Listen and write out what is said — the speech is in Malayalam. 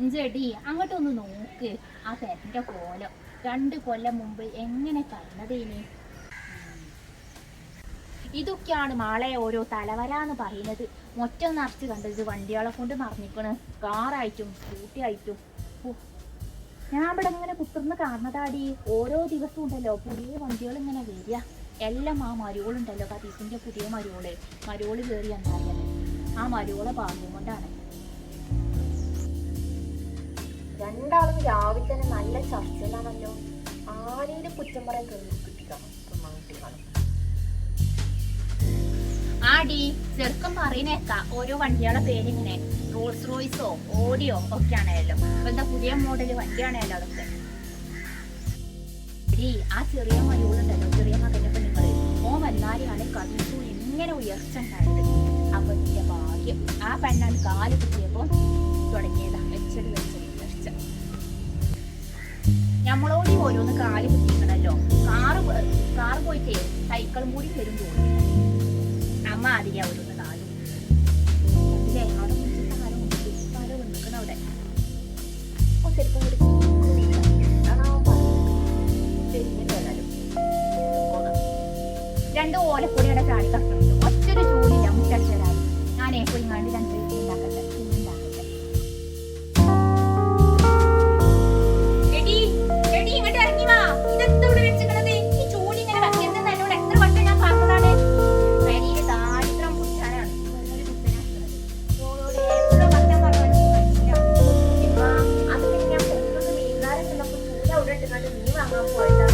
ഇഞ്ചടി അങ്ങോട്ടൊന്ന് നോക്ക്. ആ തെരന്റെ കോലം. രണ്ട് കൊല്ലം മുമ്പ് എങ്ങനെ കണ്ടതേനെ? ഇതൊക്കെയാണ് മാളെ ഓരോ തലവര എന്ന് പറയുന്നത്. മൊറ്റം നിറച്ച് കണ്ടത് വണ്ടികളെ കൊണ്ട് മറിഞ്ഞിക്കണ്. കാറായിട്ടും സ്കൂട്ടി ആയിട്ടും ഞാൻ ഇവിടെ ഇങ്ങനെ കുത്തിർന്ന് കാണുന്നതാടി. ഓരോ ദിവസവും ഉണ്ടല്ലോ പുതിയ വണ്ടികൾ ഇങ്ങനെ വരിക. എല്ലാം ആ മരുകളുണ്ടല്ലോ കതീസിന്റെ പുതിയ മരുകൾ മരുവൾ കയറി എന്താ ആ മരുകളെ ഭാഗ്യം കൊണ്ടാണ്. രണ്ടാളും രാവിലെ തന്നെ നല്ല ചർച്ചയിലാണല്ലോ. ആരെയും കുറ്റം പറയാൻ കിട്ടിക്കണം ആടി ചെറുക്കം പറയുന്നേക്ക ഓരോ വണ്ടികളുടെ പേരിങ്ങനെ. റോൾസ് റോയ്സോ ഓഡിയോ ഒക്കെ ആണല്ലോ എന്താ പുതിയ മോഡൽ വണ്ടിയാണല്ലോ അതൊക്കെ. ആ ചെറിയ മരുകളുണ്ടല്ലോ ചെറിയ മകന്റെ നിങ്ങൾ ഓ വല്ലാരിയാണ് കഥ എങ്ങനെ ഉയർച്ച ഉണ്ടായത് അപ്പൊ ഭാഗ്യം. ആ പെണ്ണാണ് കാൽ കിട്ടിയപ്പോ തുടങ്ങിയതാ. വെച്ചത് വെച്ചത് നമ്മളോട് ഈ ഓരോന്ന് കാൽ കുത്തിക്കണല്ലോ കാറ് കാറ് പോയിട്ടേ സൈക്കിൾ കൂടി വരും തോന്നി അമ്മ ആദ്യം ഓരോന്ന്. രണ്ട് ഓലപ്പൊടിയുടെ ചാടി കത്തുന്നുണ്ട് ഒറ്റൊരു ജോലിയില്ല. മുറ്റടിച്ചതായി ഞാനേ പോയി കണ്ട് രണ്ട് ഉണ്ടാക്കട്ടെ Udah, kita 我一下